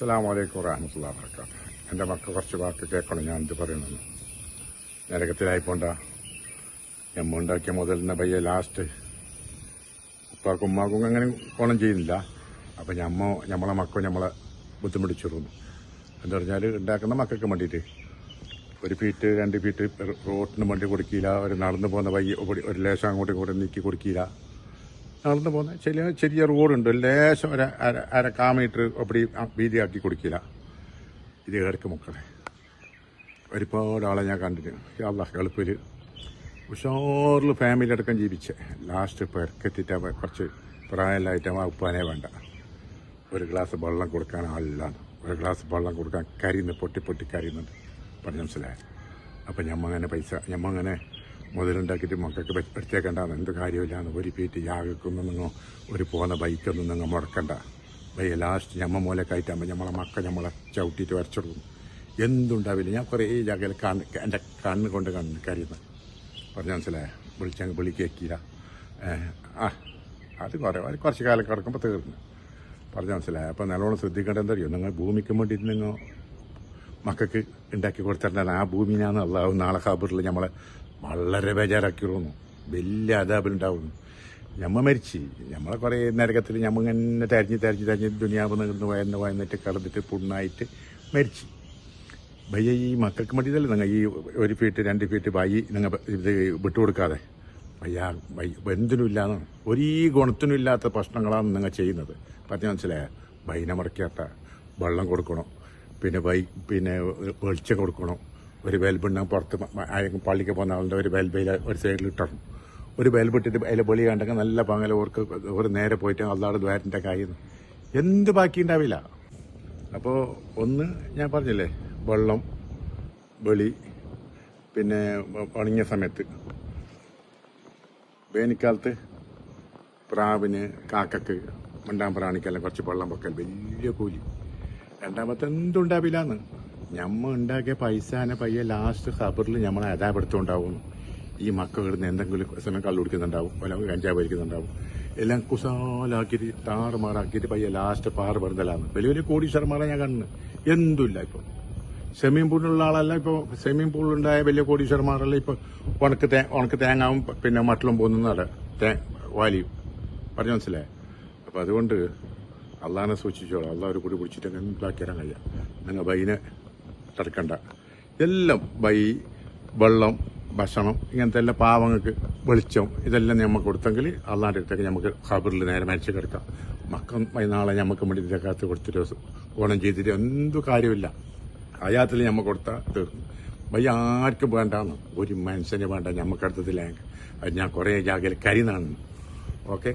അസ്സാം വലൈക്കും വാഹമത്തുള്ള വർക്കാത്ത എന്റെ മക്കൾ കുറച്ച് വാക്ക് കേൾക്കണം ഞാൻ എന്ത് പറയുന്നത്. നരകത്തിലായിപ്പോണ്ട. ഞമ്മ ഉണ്ടാക്കിയ മുതലിന്റെ പയ്യെ ലാസ്റ്റ് ഉപ്പാക്കും ഉമ്മാക്കും അങ്ങനെ കോണം ചെയ്യുന്നില്ല. അപ്പം ഞമ്മ ഞമ്മളെ മക്കൾ ഞമ്മളെ ബുദ്ധിമുട്ടിച്ചിരുന്നു. എന്ന് പറഞ്ഞാൽ ഉണ്ടാക്കുന്ന മക്കൾക്ക് വേണ്ടിയിട്ട്. ഒരു ഫീറ്റ് രണ്ട് ഫീറ്റ് റോട്ടിന് വേണ്ടി കൊടുക്കില്ല. ഒരു നടന്നു പോകുന്ന വയ്യ ഒരു ലേശം അങ്ങോട്ടും ഇങ്ങോട്ടും നീക്കി കൊടുക്കില്ല. നടന്നു പോകുന്ന ചെറിയ ചെറിയ റോഡുണ്ട്. ലേശം ഒരു അര അര കാമീറ്റർ അപ്പടി വീതി വീതിയാക്കി കൊടുക്കില്ല. ഇത് ഏർക്ക് മക്കളെ. ഒരുപാട് ആളെ ഞാൻ കണ്ടിട്ട്. അല്ല എളുപ്പിൽ ഉഷാറിൽ ഫാമിലി അടക്കം ജീവിച്ച്. ലാസ്റ്റ് പെരക്കെത്തിയിട്ട് കുറച്ച് പ്രായമില്ലായിട്ട് ആ ഉപ്പാനെ വേണ്ട. ഒരു ഗ്ലാസ് വെള്ളം കൊടുക്കാൻ ആളില്ലാന്ന് ഒരു ഗ്ലാസ് വെള്ളം കൊടുക്കാൻ കരിയുന്നു പൊട്ടി പൊട്ടി കരിയുന്നുണ്ട്. പറഞ്ഞ മനസ്സിലായത് അപ്പം ഞമ്മങ്ങനെ പൈസ ഞമ്മ അങ്ങനെ മുതലുണ്ടാക്കിയിട്ട് മക്കൾക്ക് പ്രത്യേകണ്ട. എന്ത് കാര്യമില്ലാന്ന് ഒരു പീറ്റ് യാഗക്കൊന്നും ഒരു പോകുന്ന ബൈക്കൊന്നും നിങ്ങൾ മുടക്കണ്ട. ബൈ ലാസ്റ്റ് ഞമ്മ മൂല കയറ്റാകുമ്പോൾ ഞമ്മളെ മക്ക ഞമ്മളെ ചവിട്ടിയിട്ട് വരച്ചെടുക്കും എന്തുണ്ടാവില്ല. ഞാൻ കുറേ ജാഗയിൽ കണ്ണ് എന്റെ കണ്ണ് കൊണ്ട് കണ്ണ് കരുതുന്നത് പറഞ്ഞ മനസ്സിലായ? വിളിച്ചങ്ങ് വിളിക്കേക്കില്ല ആ അത് കുറേ കുറച്ച് കാലം കിടക്കുമ്പോൾ തീർന്നു. പറഞ്ഞ മനസ്സിലായ? അപ്പോൾ നല്ലോണം ശ്രദ്ധിക്കേണ്ടത് എന്തറിയോ? നിങ്ങൾ ഭൂമിക്ക് വേണ്ടിയിട്ട് നിങ്ങൾ മക്കൾക്ക് ഉണ്ടാക്കി കൊടുത്തിട്ടുണ്ടായിരുന്നു ആ അള്ളാഹു നാളെ ഖബറിൽ നമ്മളെ വളരെ ബേജാറാക്കിയിരുന്നു വലിയ അതാപിലുണ്ടാവുന്നു. ഞമ്മ മരിച്ച്. നമ്മളെ കുറേ നരകത്തിൽ ഞമ്മ ഇങ്ങനെ തെരഞ്ഞ് തെരഞ്ഞ് തെരഞ്ഞ് ദുനിയാവ് നിന്ന് വയന്ന് വയന്നിട്ട് കിടന്നിട്ട് പുണ്ണായിട്ട് മരിച്ച്. ഭയ്യ ഈ മക്കൾക്ക് മടിയതല്ലേ നിങ്ങൾ ഈ ഒരു ഫീറ്റ് രണ്ട് ഫീറ്റ് വൈ നിങ്ങൾ ഇത് വിട്ടുകൊടുക്കാതെ. ഭയ്യ വൈ എന്തിനും ഇല്ലാന്ന്. ഒരു ഈ ഗുണത്തിനും ഇല്ലാത്ത പ്രശ്നങ്ങളാണ് നിങ്ങൾ ചെയ്യുന്നത്. പറഞ്ഞ മനസ്സിലായ? ഭൈന മറക്കാത്ത വെള്ളം കൊടുക്കണം. പിന്നെ വൈ പിന്നെ വെളിച്ചം കൊടുക്കണം. ഒരു വേൽബുണ്ടാകും പുറത്ത് ആരെങ്കിലും പള്ളിക്ക് പോകുന്ന ആളുടെ ഒരു വേൽബയിൽ ഒരു സൈഡിൽ ഇട്ടണം. ഒരു വേൽബിട്ടിട്ട് അതിൽ വെളി കണ്ടെങ്കിൽ നല്ല പങ്കല ഓർക്ക് ഒരു നേരെ പോയിട്ട് അള്ളാടെ ദ്വാരന്റെ കാര്യം എന്ത് ബാക്കി ഉണ്ടാവില്ല. അപ്പോൾ ഒന്ന് ഞാൻ പറഞ്ഞില്ലേ വെള്ളം വെളി പിന്നെ ഉണങ്ങിയ സമയത്ത്. വേനൽക്കാലത്ത് പ്രാവിന് കാക്കക്ക് മണ്ടാൻ പ്രാണിക്കെല്ലാം കുറച്ച് വെള്ളം വെക്കൽ. വലിയ കൂലി. രണ്ടാമത്തെ എന്തുണ്ടാവില്ലാന്ന് ഞമ്മ ഉണ്ടാക്കിയ പൈസനെ പയ്യെ ലാസ്റ്റ് ഖബറിൽ ഞമ്മളെ അതാപ്പെടുത്തുണ്ടാവും ഈ മക്കൾ ഇടുന്ന എന്തെങ്കിലും സമയം കള്ളു കുടിക്കുന്നുണ്ടാവും. അല്ലെങ്കിൽ കഞ്ചാവ് വലിക്കുന്നുണ്ടാവും. എല്ലാം കുസാലാക്കിയിട്ട് താറുമാറാക്കിയിട്ട് പയ്യെ ലാസ്റ്റ് പാറ് വെറുതലാണ് വലിയ വലിയ കോടീശ്വരന്മാരെ ഞാൻ കാണുന്നു എന്തുമില്ല ഇപ്പോൾ സ്വിമ്മിംഗ് പൂളിലുള്ള ആളല്ല ഇപ്പോൾ സ്വിമ്മിംഗ് പൂളിലുണ്ടായ വലിയ കോടീശ്വരന്മാരല്ല ഇപ്പോൾ ഉണക്ക് തേ ഉണക്ക് തേങ്ങാവും പിന്നെ മട്ടിലും പോകുന്നതാണ് തേ വാലിയും. പറഞ്ഞു മനസ്സിലായേ? അപ്പം അതുകൊണ്ട് അള്ളാനെ സൂക്ഷിച്ചോളാം. അള്ളാഹ് ഒരു കൂടി പിടിച്ചിട്ട് എന്താക്കി തരാൻ കഴിയാം. നിങ്ങൾ ബൈനെ തടുക്കണ്ട. എല്ലാം വൈ വെള്ളം ഭക്ഷണം ഇങ്ങനത്തെ എല്ലാ പാവങ്ങൾക്ക് വെളിച്ചം ഇതെല്ലാം നമുക്ക് കൊടുത്തെങ്കിൽ അള്ളാന്റെ അടുത്തേക്ക് നമുക്ക് ഖബറിൽ നേരെ മരിച്ചു കിടക്കാം. മക്കം നാളെ നമുക്ക് വേണ്ടി ഇതൊക്കെ കൊടുത്തിട്ട് ഓണം ചെയ്തിട്ട് എന്തു കാര്യമില്ല അയാത്തിൽ നമ്മൾ കൊടുത്താൽ തീർന്നു. വയ്യ ആർക്കും വേണ്ടാന്ന്. ഒരു മനുഷ്യന് വേണ്ട ഞമ്മക്കടുത്തതിലേക്ക് അത് ഞാൻ കുറേ ജാഗ്രത കരിനാണ്. ഓക്കെ?